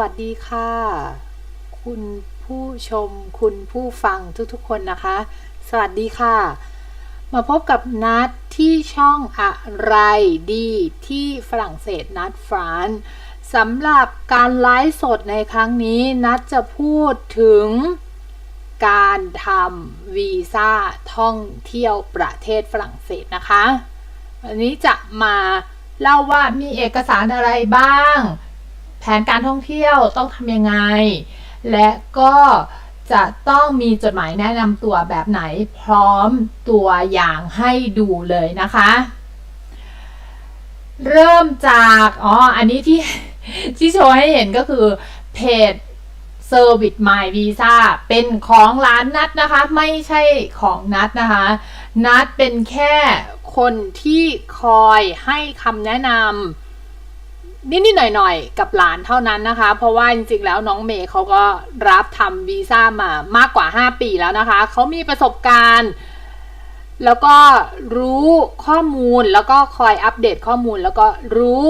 วัสดีค่ะ คุณผู้ชมคุณผู้ฟังทุกๆคนนะคะ สวัสดีค่ะ มาพบกับนัดที่ช่องอะไรดีที่ฝรั่งเศสนัดฟรานสำหรับการไลฟ์สดในครั้งนี้นัดจะพูดถึงการทำวีซ่าท่องเที่ยวประเทศฝรั่งเศสนะคะ วันนี้จะมาเล่าว่ามีเอกสารอะไรบ้าง แผนการท่องเที่ยวต้องทำยังไง และก็จะต้องมีจดหมายแนะนำตัวแบบไหนพร้อมตัวอย่างให้ดูเลยนะคะเริ่มจากอ๋ออันนี้ที่ที่โชว์ให้เห็นก็คือเพจ Service My Visa เป็นของร้านนัดนะคะ ไม่ใช่ของนัดนะคะ นัดเป็นแค่คนที่คอยให้คำแนะนำ นิดๆหน่อยๆ กับหลานเท่านั้นนะคะ เพราะว่าจริงๆแล้วน้องเมย์เขาก็รับทำวีซ่ามามากกว่า 5 ปีแล้วนะคะ เขามีประสบการณ์ แล้วก็รู้ข้อมูลแล้วก็คอยอัปเดตข้อมูล แล้วก็รู้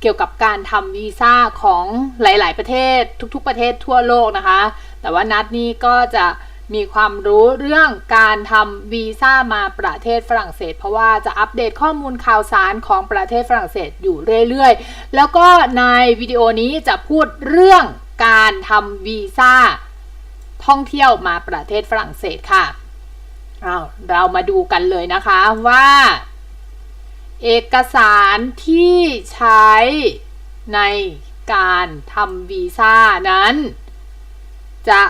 เกี่ยวกับการทำวีซ่าของหลาย ๆ ประเทศทุก ๆ ประเทศทั่วโลกนะคะ แต่ว่านัดนี้ก็จะ มีความรู้เรื่องการทำวีซ่ามาประเทศฝรั่งเศส เพราะว่าจะอัปเดตข้อมูลข่าวสารของประเทศฝรั่งเศสอยู่เรื่อยๆ แล้วก็ในวิดีโอนี้จะพูดเรื่องการทำวีซ่าท่องเที่ยวมาประเทศฝรั่งเศสค่ะเอาเรามาดูกันเลยนะคะว่า เอกสารที่ใช้ในการทำวีซ่านั้น จะ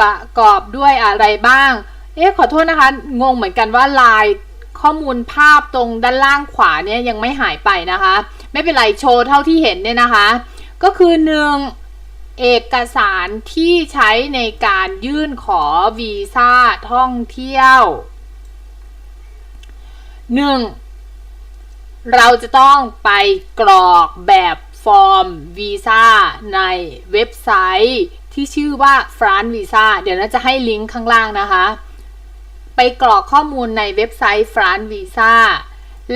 ประกอบด้วยอะไรบ้าง เอ๊ะขอโทษนะคะ งงเหมือนกันว่าลายข้อมูลภาพตรงด้านล่างขวาเนี่ยยังไม่หายไปนะคะ ไม่เป็นไรโชว์เท่าที่เห็นเนี่ยนะคะ ก็คือหนึ่งเอกสารที่ใช้ในการยื่นขอวีซ่าท่องเที่ยวหนึ่งเราจะต้องไปกรอกแบบฟอร์มวีซ่าในเว็บไซต์ ที่ชื่อว่าฟรานวีซ่าเดี๋ยวน่าจะให้ลิงก์ข้างล่างนะคะ ไปกรอกข้อมูลในเว็บไซต์ฟรานวีซ่า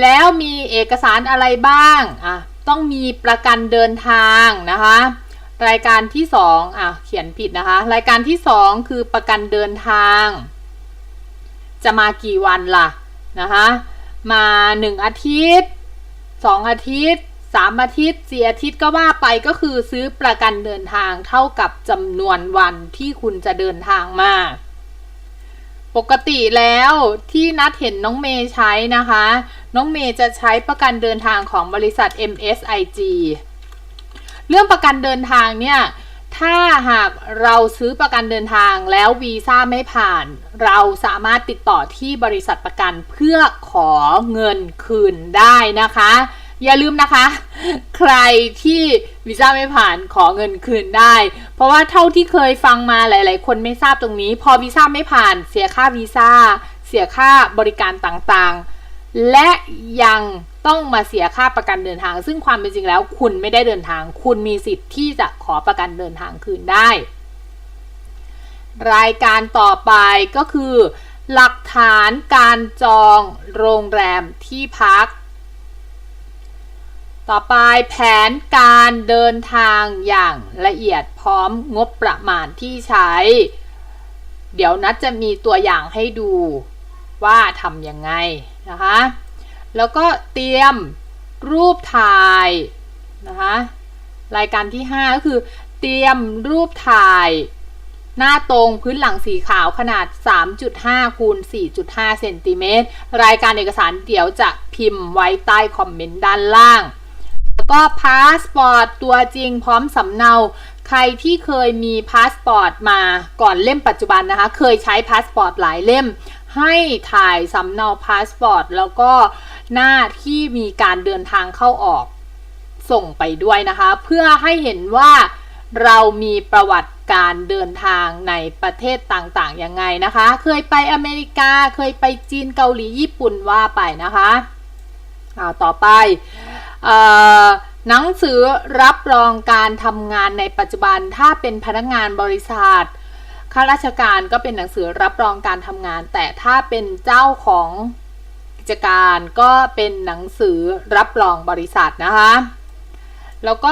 แล้วมีเอกสารอะไรบ้างอะต้องมีประกันเดินทางนะคะ รายการที่2อะเขียนผิดนะคะ รายการที่ 2 คือประกันเดินทาง จะมากี่วันล่ะนะคะ มา 1 อาทิตย์ 2 อาทิตย์ สามอาทิตย์สี่อาทิตย์ก็ว่าไปก็คือซื้อประกันเดินทางเท่ากับจำนวนวันที่คุณจะเดินทางมา ปกติแล้วที่นัดเห็นน้องเมย์ใช้นะคะ น้องเมย์จะใช้ประกันเดินทางของบริษัท MSIG เรื่องประกันเดินทางเนี่ยถ้าหากเราซื้อประกันเดินทางแล้ววีซ่าไม่ผ่าน เราสามารถติดต่อที่บริษัทประกันเพื่อขอเงินคืนได้นะคะ อย่าลืมนะคะ ใครที่วีซ่าไม่ผ่านขอเงินคืนได้ เพราะว่าเท่าที่เคยฟังมาหลาย ๆ คนไม่ทราบตรงนี้ พอวีซ่าไม่ผ่านเสียค่าวีซ่า เสียค่าบริการต่างๆ และยังต้องมาเสียค่าประกันเดินทาง ซึ่งความเป็นจริงแล้ว คุณไม่ได้เดินทาง คุณมีสิทธิ์ที่จะขอประกันเดินทางคืนได้ รายการต่อไปก็คือ หลักฐานการจองโรงแรมที่พัก ต่อไปแผนการเดินทางอย่างละเอียดพร้อมงบประมาณที่ใช้ เดี๋ยวนัดจะมีตัวอย่างให้ดูว่าทำยังไงนะคะ แล้วก็เตรียมรูปถ่ายนะคะรายการที่ 5 ก็คือเตรียมรูปถ่าย หน้าตรงพื้นหลังสีขาวขนาด 3.5คูณ4.5เซนติเมตรรายการเอกสารเดี๋ยวจะพิมพ์ไว้ใต้คอมเมนต์ด้านล่าง ก็พาสปอร์ตตัวจริงพร้อมสำเนา ใครที่เคยมีพาสปอร์ตมาก่อนเล่มปัจจุบันนะคะ เคยใช้พาสปอร์ตหลายเล่ม ให้ถ่ายสำเนาพาสปอร์ตแล้วก็หน้าที่มีการเดินทางเข้าออกส่งไปด้วยนะคะ เพื่อให้เห็นว่าเรามีประวัติการเดินทางในประเทศต่างๆยังไงนะคะ เคยไปอเมริกา เคยไปจีนเกาหลีญี่ปุ่นว่าไปนะคะอ่าต่อไป หนังสือรับรองการทำงานในปัจจุบันถ้าเป็นพนักงานบริษัทข้าราชการก็เป็นหนังสือรับรองการทำงาน แต่ถ้าเป็นเจ้าของกิจการก็เป็นหนังสือรับรองบริษัทนะคะ แล้วก็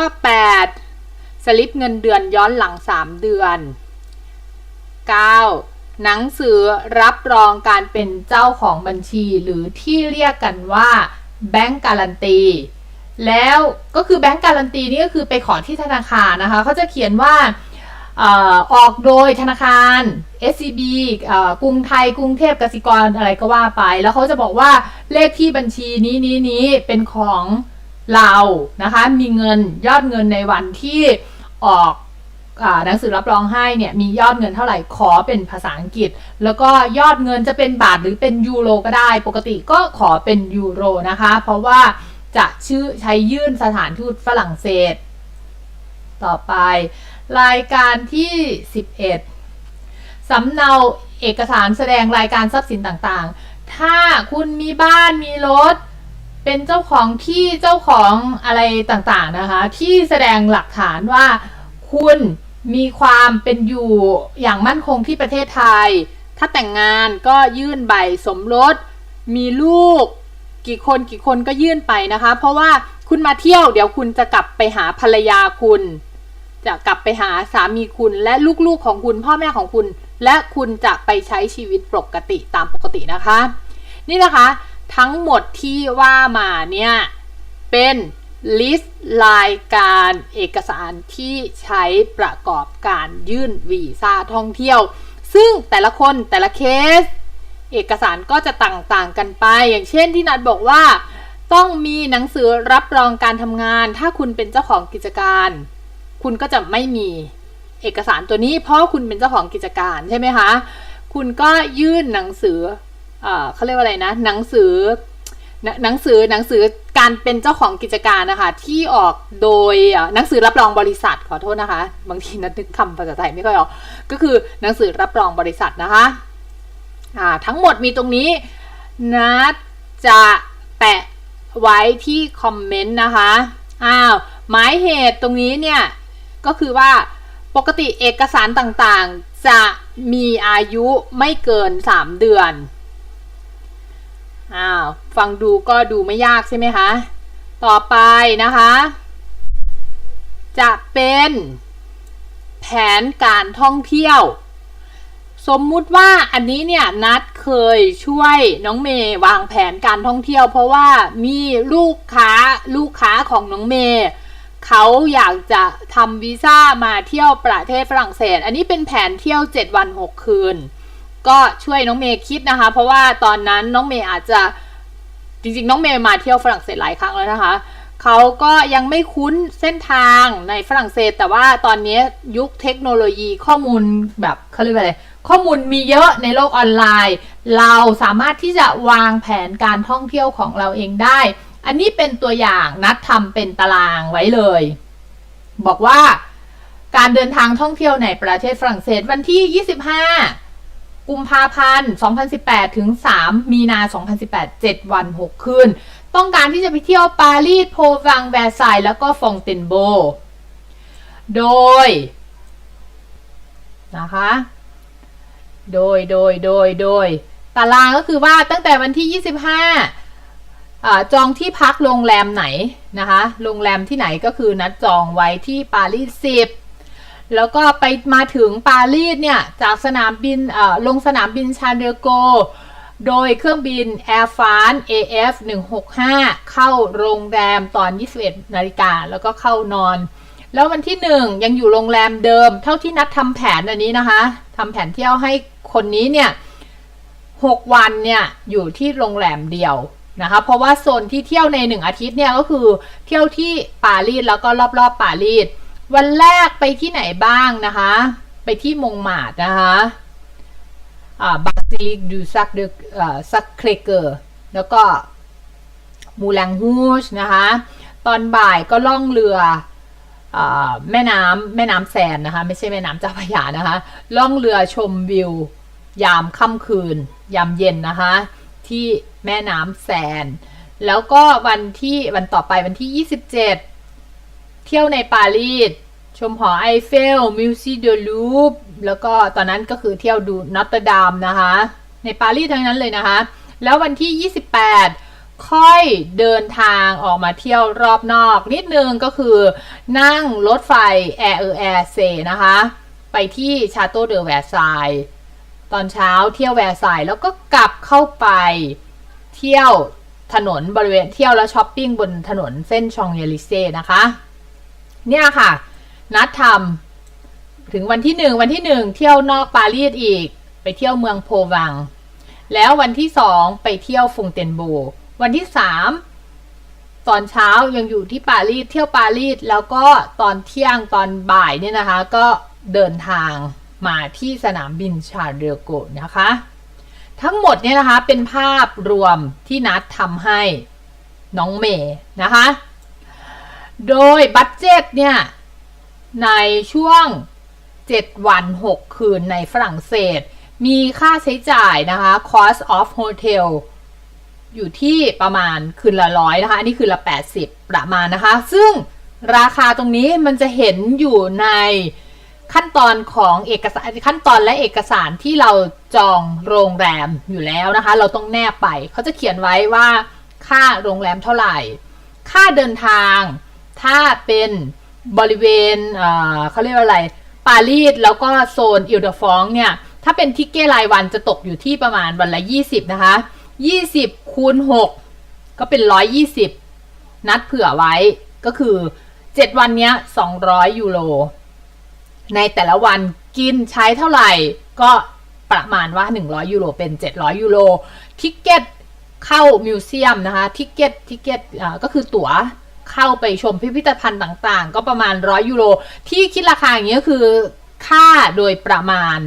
8 สลิปเงินเดือนย้อนหลัง 3 เดือน 9. หนังสือรับรองการเป็นเจ้าของบัญชีหรือที่เรียกกันว่าแบงก์การันตี แล้วก็คือแบงก์การันตีนี่ก็คือไปขอที่ธนาคารนะคะเขาจะเขียนว่าออกโดยธนาคาร SCB กรุงไทย กรุงเทพกสิกรอะไรก็ว่าไป แล้วเขาจะบอกว่าเลขที่บัญชีนี้นี้นี้เป็นของเรานะคะ มีเงินยอดเงินในวันที่ออกหนังสือรับรองให้เนี่ยมียอดเงินเท่าไหร่ขอเป็นภาษาอังกฤษ แล้วก็ยอดเงินจะเป็นบาทหรือเป็นยูโรก็ได้ ปกติก็ขอเป็นยูโรนะคะ เพราะว่า จะชื่อใช้ยื่นสถานทูตฝรั่งเศส ต่อไป รายการที่ 11 สำเนาเอกสารแสดงรายการทรัพย์สินต่างๆ ถ้าคุณมีบ้านมีรถ เป็นเจ้าของที่เจ้าของอะไรต่างๆนะคะ ที่แสดงหลักฐานว่าคุณมีความเป็นอยู่อย่างมั่นคงที่ประเทศไทย ถ้าแต่งงานก็ยื่นใบสมรส มีลูก กี่คนกี่คนก็ยื่นไปนะคะ เพราะว่าคุณมาเที่ยวเดี๋ยวคุณจะกลับไปหาภรรยาคุณ จะกลับไปหาสามีคุณและลูกๆของคุณพ่อแม่ของคุณ และคุณจะไปใช้ชีวิตปกติตามปกตินะคะ นี่นะคะ ทั้งหมดที่ว่ามาเนี่ย เป็นลิสต์รายการเอกสารที่ใช้ประกอบการยื่นวีซ่าท่องเที่ยว ซึ่งแต่ละคนแต่ละเคส เอกสารก็จะต่างๆกันไป อย่างเช่นที่นัดบอกว่า ต้องมีหนังสือรับรองการทำงาน ถ้าคุณเป็นเจ้าของกิจการ คุณก็จะไม่มีเอกสารตัวนี้ เพราะคุณเป็นเจ้าของกิจการใช่ไหมคะ คุณก็ยื่นหนังสือเอ่อเขาเรียกว่าอะไรนะ หนังสือหนังสือหนังสือการเป็นเจ้าของกิจการนะคะที่ออกโดยหนังสือรับรองบริษัทขอโทษนะคะ บางทีนัดนึกคำภาษาไทยไม่ค่อยออกก็คือหนังสือรับรองบริษัทนะคะ อ่าทั้งหมดมีตรงนี้นัดจะแปะไว้ที่คอมเมนต์นะคะอ้าวหมายเหตุตรงนี้เนี่ย ก็คือว่าปกติเอกสารต่างๆ จะมีอายุไม่เกิน 3 เดือนอ้าวฟังดูก็ดูไม่ยากใช่ไหมคะ ต่อไปนะคะ จะเป็นแผนการท่องเที่ยว สมมุติว่าอันนี้เนี่ยนัดเคยช่วยน้องเมย์วางแผนการท่องเที่ยว เพราะว่ามีลูกค้าลูกค้าของน้องเมย์เขาอยากจะทำวีซ่ามาเที่ยวประเทศฝรั่งเศส อันนี้เป็นแผนเที่ยว 7 วัน 6 คืน ก็ช่วยน้องเมย์คิดนะคะ เพราะว่าตอนนั้นน้องเมย์อาจจะจริงๆ น้องเมย์มาเที่ยวฝรั่งเศสหลายครั้งแล้วนะคะ เขาก็ยังไม่คุ้นเส้นทางในฝรั่งเศส แต่ว่าตอนนี้ยุคเทคโนโลยีข้อมูลแบบเขาเรียกว่าอะไรข้อมูลมีเยอะในโลกออนไลน์ เราสามารถที่จะวางแผนการท่องเที่ยวของเราเองได้ อันนี้เป็นตัวอย่างนัดทำเป็นตารางไว้เลย บอกว่าการเดินทางท่องเที่ยวในประเทศฝรั่งเศสวันที่ 25 กุมภาพันธ์ 2018 ถึง 3 มีนา 2018 7 วัน 6 คืน ต้องการที่จะไปเที่ยวปารีสโพวังแวร์ไซแล้วก็ฟองเตนโบ โดยนะคะ โดยโดยโดยโดยตารางก็คือว่าตั้งแต่วันที่ 25อ่าจองที่พักโรงแรมไหนนะคะ โรงแรมที่ไหนก็คือนัดจองไว้ที่ปารีส10 แล้วก็ไปมาถึงปารีสเนี่ย จากสนามบินลงสนามบินชาเดอโก โดยเครื่องบิน Air France AF 165 เข้าโรงแรมตอน 21 นาฬิกาแล้วก็เข้านอน แล้ววันที่ 1 ยังอยู่โรงแรมเดิม เท่าที่นัดทำแผนอันนี้นะคะทำแผนเที่ยวให้คนนี้เนี่ย6วันเนี่ยอยู่ที่โรงแรมเดียวนะคะเพราะว่าโซนที่เที่ยวใน 1 อาทิตย์เนี่ยก็คือเที่ยวที่ปารีสแล้วก็รอบๆปารีสวันแรกไปที่ไหนบ้างนะคะ ไปที่มงมาดนะคะ บาซิลิกดูซักเดซักเครเกอร์แล้วก็มูลังฮูชนะคะตอนบ่ายก็ล่องเรือแม่น้ำแม่น้ำแซนนะคะ ไม่ใช่แม่น้ำเจ้าพระยานะคะ ล่องเรือชมวิว ยามค่ำคืน ยามเย็นนะคะ ที่แม่น้ำแซน แล้วก็วันที่วันต่อไปวันที่ 27 เที่ยวในปารีสชมหอไอเฟลมิวซีเดลูป แล้วก็ตอนนั้นก็คือเที่ยวดูนอตเตอร์ดามนะคะ ในปารีสทั้งนั้นเลยนะคะ แล้ววันที่ 28 ค่อยเดินทางออกมาเที่ยวรอบนอกนิดนึงก็คือนั่งรถไฟแอร์เออแอร์เซนะคะ ไปที่ชาโตเดอแวร์ไซตอนเช้าเที่ยวแวร์ไซแล้วก็กลับเข้าไปเที่ยวถนนบริเวณเที่ยวแล้วช้อปปิ้งบนถนนเส้นชองเยลิเซ่นะคะ เนี่ยค่ะ นัดทำ ถึงวันที่หนึ่งวันที่หนึ่งเที่ยวนอกปารีสอีก ไปเที่ยวเมืองโพวัง แล้ววันที่สองไปเที่ยวฟุงเตนโบ วันที่สามตอนเช้ายังอยู่ที่ปารีสเที่ยวปารีสแล้วก็ตอนเที่ยงตอนบ่ายเนี่ยนะคะ ก็เดินทางมาที่สนามบินชาเดโกนะคะ ทั้งหมดเนี่ยนะคะเป็นภาพรวมที่นัดทำให้น้องเมย์นะคะ โดยบัตเจ็ตเนี่ยในช่วง 7 วัน 6 คืนในฝรั่งเศส มีค่าใช้จ่ายนะคะ cost of hotel อยู่ที่ประมาณคืนละร้อยนะคะ อันนี้คืนละ 80 ประมาณนะคะ ซึ่งราคาตรงนี้มันจะเห็นอยู่ในขั้นตอนของเอกสารขั้นตอนและเอกสารที่เราจองโรงแรมอยู่แล้วนะคะ เราต้องแนบไปเขาจะเขียนไว้ว่าค่าโรงแรมเท่าไหร่ ค่าเดินทาง ถ้าเป็นบริเวณเเขาเรียกว่าอะไร ปารีสแล้วก็โซนอิลเดฟองเนี่ย ถ้าเป็นทิกเก้รายวันจะตกอยู่ที่ประมาณวันละ 20 นะคะ 20 คูณ 6 ก็เป็น 120 นัดเผื่อไว้ก็คือ 7 วันเนี้ย 200 ยูโร ในแต่ละวันกินใช้เท่าไหร่ก็ประมาณว่า 100 ยูโรเป็น 700 ยูโรทิกเก็ตเข้ามิวเซียมนะคะทิกเก็ตทิกเก็ตก็คือตั๋ว เข้าไปชมพิพิธภัณฑ์ต่างๆ ก็ประมาณ100ยูโร ที่คิดราคาอย่างนี้ก็คือค่าโดยประมาณ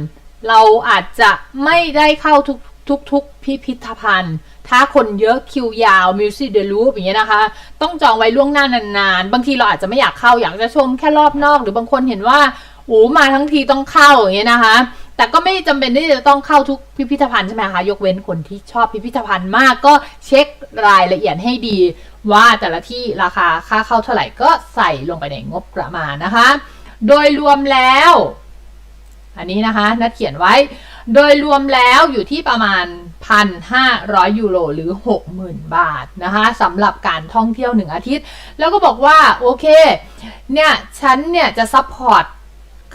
เราอาจจะไม่ได้เข้าทุกทุกทุกพิพิธภัณฑ์ ถ้าคนเยอะคิวยาวมิวสิเดลูปอย่างเงี้ยนะคะ ต้องจองไว้ล่วงหน้านานๆ บางทีเราอาจจะไม่อยากเข้าอยากจะชมแค่รอบนอก หรือบางคนเห็นว่าโอ้มาทั้งทีต้องเข้าอย่างเงี้ยนะคะ แต่ก็ไม่จำเป็นที่จะต้องเข้าทุกพิพิธภัณฑ์ใช่ไหมคะ ยกเว้นคนที่ชอบพิพิธภัณฑ์มากก็เช็ครายละเอียดให้ดี ว่าแต่ละที่ราคาค่าเข้าเท่าไหร่ก็ใส่ลงไปในงบประมาณนะคะ โดยรวมแล้ว อันนี้นะคะนัดเขียนไว้ โดยรวมแล้วอยู่ที่ประมาณ 1,500 ยูโรหรือ 60,000 บาทนะคะสำหรับการท่องเที่ยวหนึ่งอาทิตย์ แล้วก็บอกว่า โอเค เนี่ย ฉันเนี่ยจะซัพพอร์ต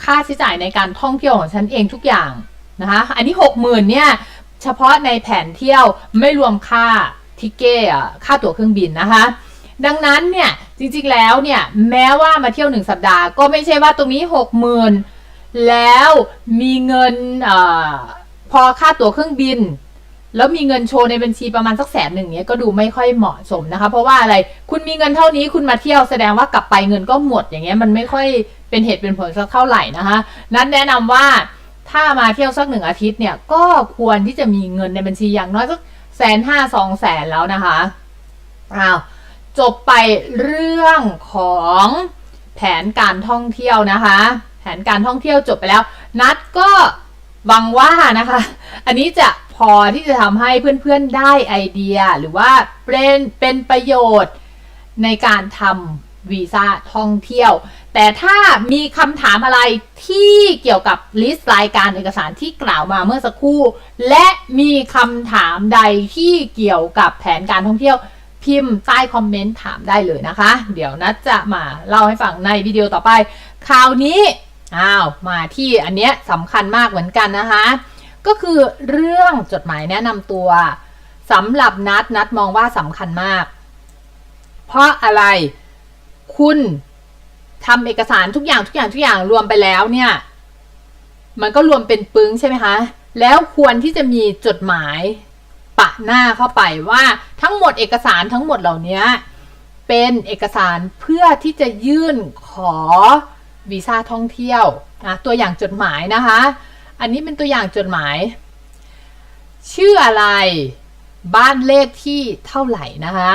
ค่าใช้จ่ายในการท่องเที่ยวของฉันเองทุกอย่างนะคะอันนี้60,000เนี่ยเฉพาะในแผนเที่ยวไม่รวมค่าทิเกอะค่าตั๋วเครื่องบินนะคะดังนั้นเนี่ยจริงๆแล้วเนี่ยแม้ว่ามาเที่ยวหนึ่งสัปดาห์ก็ไม่ใช่ว่าตรงนี้60,000แล้วมีเงินอพอค่าตั๋วเครื่องบิน แล้วมีเงินโชว์ในบัญชีประมาณสักแสนหนึ่งเนี้ยก็ดูไม่ค่อยเหมาะสมนะคะ เพราะว่าอะไรคุณมีเงินเท่านี้คุณมาเที่ยวแสดงว่ากลับไปเงินก็หมดอย่างเงี้ยมันไม่ค่อยเป็นเหตุเป็นผลสักเท่าไหร่นะคะนั้นแนะนำว่าถ้ามาเที่ยวสักหนึ่งอาทิตย์เนี่ยก็ควรที่จะมีเงินในบัญชีอย่างน้อยสักแสนห้าสองแสนแล้วนะคะอ้าวจบไปเรื่องของแผนการท่องเที่ยวนะคะ แผนการท่องเที่ยวจบไปแล้ว นัดก็หวังว่านะคะ อันนี้จะ พอที่จะทำให้เพื่อนๆได้ไอเดียหรือว่าเป็นเป็นประโยชน์ในการทำวีซ่าท่องเที่ยว แต่ถ้ามีคำถามอะไรที่เกี่ยวกับลิสต์รายการเอกสารที่กล่าวมาเมื่อสักครู่ และมีคำถามใดที่เกี่ยวกับแผนการท่องเที่ยวพิมพ์ใต้คอมเมนต์ถามได้เลยนะคะ เดี๋ยวนัดจะมาเล่าให้ฟังในวิดีโอต่อไป คราวนี้ อ้าว มาที่อันเนี้ยสำคัญมากเหมือนกันนะคะ ก็คือเรื่องจดหมายแนะนำตัวสำหรับนัดนัดมองว่าสำคัญมาก เพราะอะไรคุณทำเอกสารทุกอย่างทุกอย่างทุกอย่างรวมไปแล้วเนี่ย มันก็รวมเป็นปึ้งใช่ไหมคะ แล้วควรที่จะมีจดหมายปะหน้าเข้าไปว่าทั้งหมดเอกสารทั้งหมดเหล่านี้เป็นเอกสารเพื่อที่จะยื่นขอวีซ่าท่องเที่ยวนะตัวอย่างจดหมายนะคะ อันนี้เป็นตัวอย่างจดหมาย ชื่ออะไร บ้านเลขที่เท่าไหร่นะคะ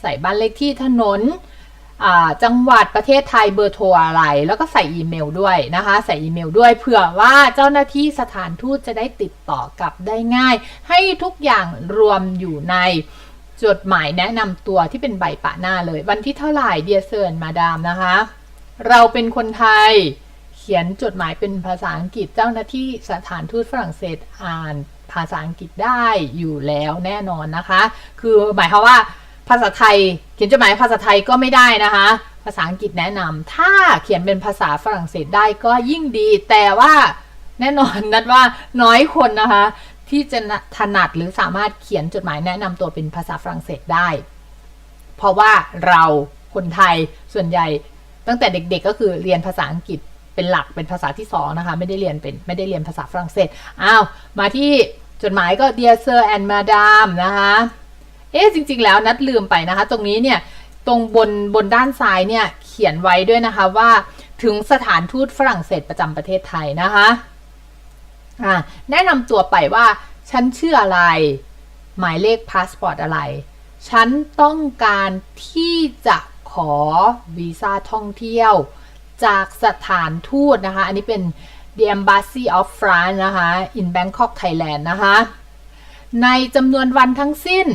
ใส่บ้านเลขที่ถนนจังหวัดประเทศไทยเบอร์โทรอะไร แล้วก็ใส่อีเมลด้วยนะคะ ใส่อีเมลด้วยเผื่อว่าเจ้าหน้าที่สถานทูตจะได้ติดต่อกลับได้ง่าย ให้ทุกอย่างรวมอยู่ในจดหมายแนะนำตัวที่เป็นใบปะหน้าเลย วันที่เท่าไหร่เดียเซิร์นมาดามนะคะ เราเป็นคนไทย เขียนจดหมายเป็นภาษาอังกฤษเจ้าหน้าที่สถานทูตฝรั่งเศสอ่านภาษาอังกฤษได้อยู่แล้วแน่นอนนะคะ คือหมายความว่าภาษาไทยเขียนจดหมายภาษาไทยก็ไม่ได้นะคะ ภาษาอังกฤษแนะนำถ้าเขียนเป็นภาษาฝรั่งเศสได้ก็ยิ่งดี แต่ว่าแน่นอนนัดว่าน้อยคนนะคะ ที่จะถนัดหรือสามารถเขียนจดหมายแนะนำตัวเป็นภาษาฝรั่งเศสได้ เพราะว่าเราคนไทยส่วนใหญ่ตั้งแต่เด็กๆก็คือเรียนภาษาอังกฤษ เป็นหลักเป็นภาษาที่สองนะคะไม่ได้เรียนเป็นไม่ได้เรียนภาษาฝรั่งเศสอ้าวมาที่จดหมายก็ dear sir and madam นะคะเอ๊ะจริง ๆ แล้วนัดลืมไปนะคะ ตรงนี้เนี่ยตรงบนบนด้านซ้ายเนี่ยเขียนไว้ด้วยนะคะว่าถึงสถานทูตฝรั่งเศสประจำประเทศไทยนะคะอ่าแนะนำตัวไปว่าฉันชื่ออะไร หมายเลขพาสปอร์ตอะไร ฉันต้องการที่จะขอวีซ่าท่องเที่ยว จากสถานทูตนะคะ อันนี้เป็น the embassy of France นะคะ in Bangkok Thailand นะคะ ในจำนวนวันทั้งสิ้น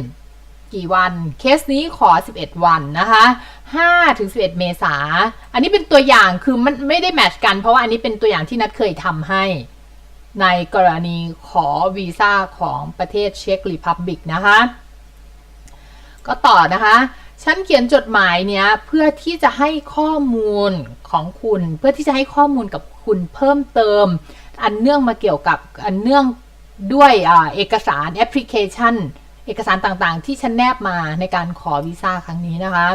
กี่วัน เคสนี้ขอ 11 วันนะคะ5ถึง11 เมษา อันนี้เป็นตัวอย่างคือมันไม่ได้แมทช์กัน เพราะว่าอันนี้เป็นตัวอย่างที่นัดเคยทำให้ ในกรณีขอวีซ่าของประเทศเช็กริพับบิกนะคะ ก็ต่อนะคะ ฉันเขียนจดหมายเนี้ยเพื่อที่จะให้ข้อมูลของคุณ เพื่อที่จะให้ข้อมูลกับคุณเพิ่มเติม อันเนื่องมาเกี่ยวกับอันเนื่องด้วยอเอกสารแอปพลิเคชัน เอกสารต่างๆ ที่ฉันแนบมาในการขอวีซ่าครั้งนี้นะคะ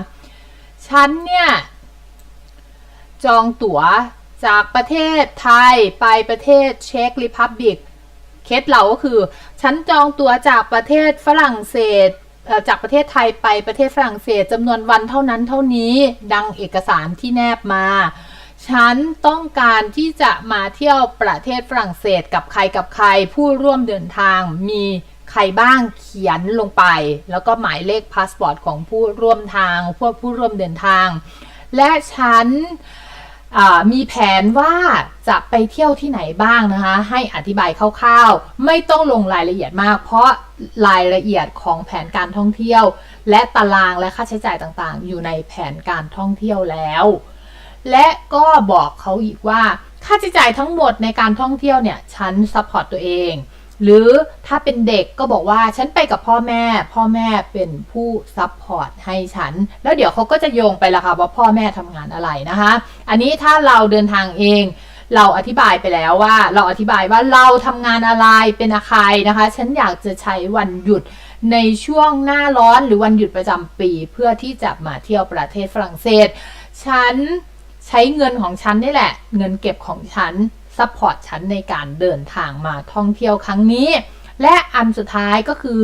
ฉันเนี่ย จองตั๋วจากประเทศไทยไปประเทศเช็กริพับบิกเคสเราก็คือ ฉันจองตั๋วจากประเทศฝรั่งเศส จากประเทศไทยไปประเทศฝรั่งเศสจำนวนวันเท่านั้นเท่านี้ดังเอกสารที่แนบมา ฉันต้องการที่จะมาเที่ยวประเทศฝรั่งเศสกับใครกับใครผู้ร่วมเดินทางมีใครบ้างเขียนลงไป แล้วก็หมายเลขพาสปอร์ตของผู้ร่วมทางพวกผู้ร่วมเดินทาง และฉัน มีแผนว่าจะไปเที่ยวที่ไหนบ้างนะคะ ให้อธิบายคร่าวๆ ไม่ต้องลงรายละเอียดมาก เพราะรายละเอียดของแผนการท่องเที่ยว และตารางและค่าใช้จ่ายต่างๆ อยู่ในแผนการท่องเที่ยวแล้ว และก็บอกเขาอีกว่าค่าใช้จ่ายทั้งหมดในการท่องเที่ยวเนี่ยฉันซัพพอร์ตตัวเอง หรือถ้าเป็นเด็กก็บอกว่าฉันไปกับพ่อแม่ พ่อแม่เป็นผู้ซัพพอร์ตให้ฉัน แล้วเดี๋ยวเขาก็จะโยงไปละค่ะว่าพ่อแม่ทำงานอะไรนะคะ อันนี้ถ้าเราเดินทางเองเราอธิบายไปแล้วว่า เราอธิบายว่าเราทำงานอะไรเป็นอะไรนะคะ ฉันอยากจะใช้วันหยุดในช่วงหน้าร้อนหรือวันหยุดประจำปีเพื่อที่จะมาเที่ยวประเทศฝรั่งเศส ฉันใช้เงินของฉันนี่แหละ เงินเก็บของฉัน ซัพพอร์ตฉันในการเดินทางมาท่องเที่ยวครั้งนี้ และอันสุดท้ายก็คือ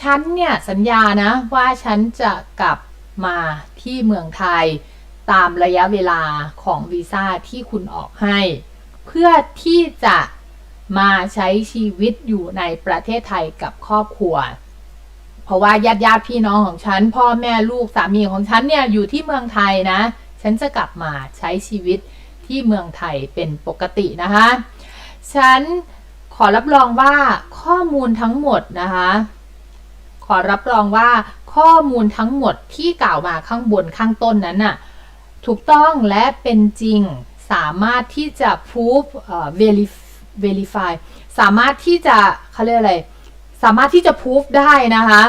ฉันเนี่ย สัญญานะว่าฉันจะกลับมาที่เมืองไทย ตามระยะเวลาของวีซ่าที่คุณออกให้ เพื่อที่จะมาใช้ชีวิตอยู่ในประเทศไทยกับครอบครัว เพราะว่าญาติญาติพี่น้องของฉัน พ่อแม่ลูกสามีของฉันเนี่ยอยู่ที่เมืองไทยนะ ฉันจะกลับมาใช้ชีวิต ที่เมืองไทยเป็นปกตินะคะ ฉันขอรับรองว่าข้อมูลทั้งหมดนะคะ ขอรับรองว่าข้อมูลทั้งหมดที่กล่าวมาข้างบนข้างต้นนั้นน่ะถูกต้องและเป็นจริงสามารถที่จะ prove เอ่อ verif- verify สามารถที่จะเขาเรียกอะไร สามารถที่จะ prove ได้นะคะ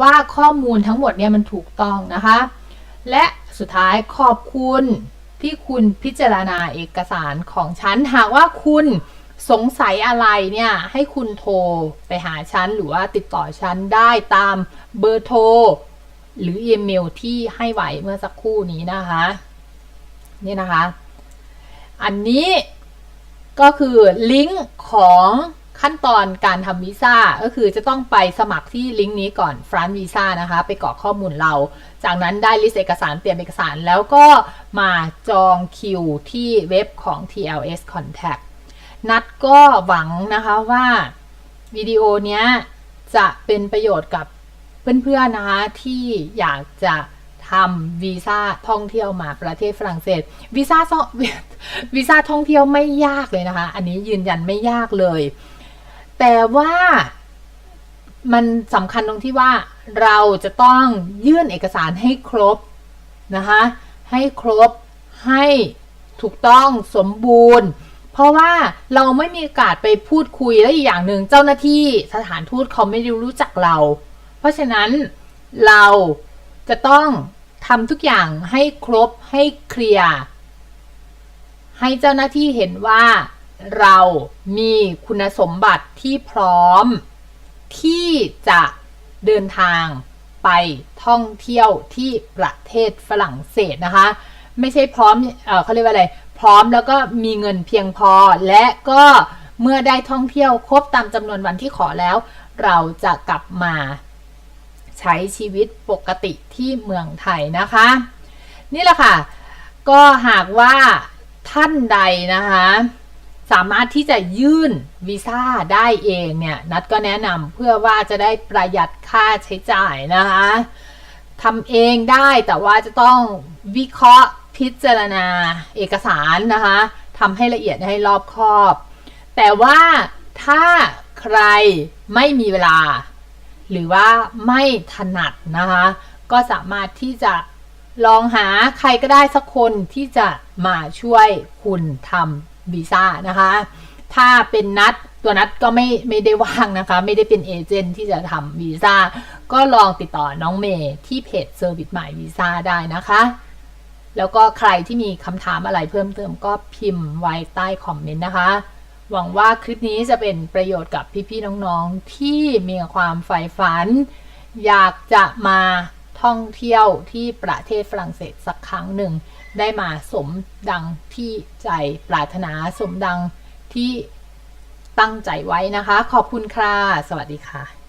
ว่าข้อมูลทั้งหมดเนี่ยมันถูกต้องนะคะ และสุดท้ายขอบคุณ ที่คุณพิจารณาเอกสารของฉัน หากว่าคุณสงสัยอะไรเนี่ย ให้คุณโทรไปหาฉัน หรือว่าติดต่อฉันได้ตามเบอร์โทร หรืออีเมลที่ให้ไว้เมื่อสักครู่นี้นะคะ นี่นะคะ อันนี้ก็คือลิงก์ของ ขั้นตอนการทำวีซ่าก็คือจะต้องไปสมัครที่ลิงก์นี้ก่อนฟรานวีซ่านะคะ ไปกรอกข้อมูลเรา จากนั้นได้ลิสต์เอกสารเตรียมเอกสารแล้วก็มาจองคิวที่เว็บของ TLS Contact นัดก็หวังนะคะว่าวิดีโอเนี้ยจะเป็นประโยชน์กับเพื่อนๆนะคะที่อยากจะทำวีซ่าท่องเที่ยวมาประเทศฝรั่งเศสวีซ่าวีซ่าท่องเที่ยวไม่ยากเลยนะคะ อันนี้ยืนยันไม่ยากเลย แต่ว่ามันสำคัญตรงที่ว่าเราจะต้องยื่นเอกสารให้ครบนะคะให้ครบให้ถูกต้องสมบูรณ์ เพราะว่าเราไม่มีโอกาสไปพูดคุยและอีกอย่างหนึ่งเจ้าหน้าที่สถานทูตเขาไม่ได้รู้จักเรา เพราะฉะนั้นเราจะต้องทำทุกอย่างให้ครบให้เคลียร์ให้เจ้าหน้าที่เห็นว่า เรามีคุณสมบัติที่พร้อม ที่จะเดินทางไปท่องเที่ยวที่ประเทศฝรั่งเศสนะคะ ไม่ใช่พร้อมเออเขาเรียกว่าอะไร พร้อมแล้วก็มีเงินเพียงพอ และก็เมื่อได้ท่องเที่ยวครบตามจำนวนวันที่ขอแล้ว เราจะกลับมาใช้ชีวิตปกติที่เมืองไทยนะคะ นี่แหละค่ะ ก็หากว่าท่านใดนะคะ สามารถที่จะยื่นวีซ่าได้เองเนี่ยนัดก็แนะนำเพื่อว่าจะได้ประหยัดค่าใช้จ่ายนะคะทำเองได้แต่ว่าจะต้องวิเคราะห์พิจารณาเอกสารนะคะทำให้ละเอียดให้รอบคอบ แต่ว่าถ้าใครไม่มีเวลา หรือว่าไม่ถนัดนะคะก็สามารถที่จะลองหาใครก็ได้สักคนที่จะมาช่วยคุณทำ วีซ่านะคะ ถ้าเป็นนัดตัวนัดก็ไม่ไม่ได้ว่างนะคะ ไม่ได้เป็นเอเจนต์ที่จะทำวีซ่าก็ลองติดต่อน้องเมย์ที่เพจเซอร์วิสหมายวีซ่าได้นะคะ แล้วก็ใครที่มีคำถามอะไรเพิ่มเติมก็พิมพ์ไว้ใต้คอมเมนต์นะคะ หวังว่าคลิปนี้จะเป็นประโยชน์กับพี่ๆน้องๆที่มีความใฝ่ฝัน อยากจะมาท่องเที่ยวที่ประเทศฝรั่งเศสสักครั้งหนึ่ง ได้มาสมดังที่ใจปรารถนาสมดังที่ตั้งใจไว้นะคะ ขอบคุณค่ะ สวัสดีค่ะ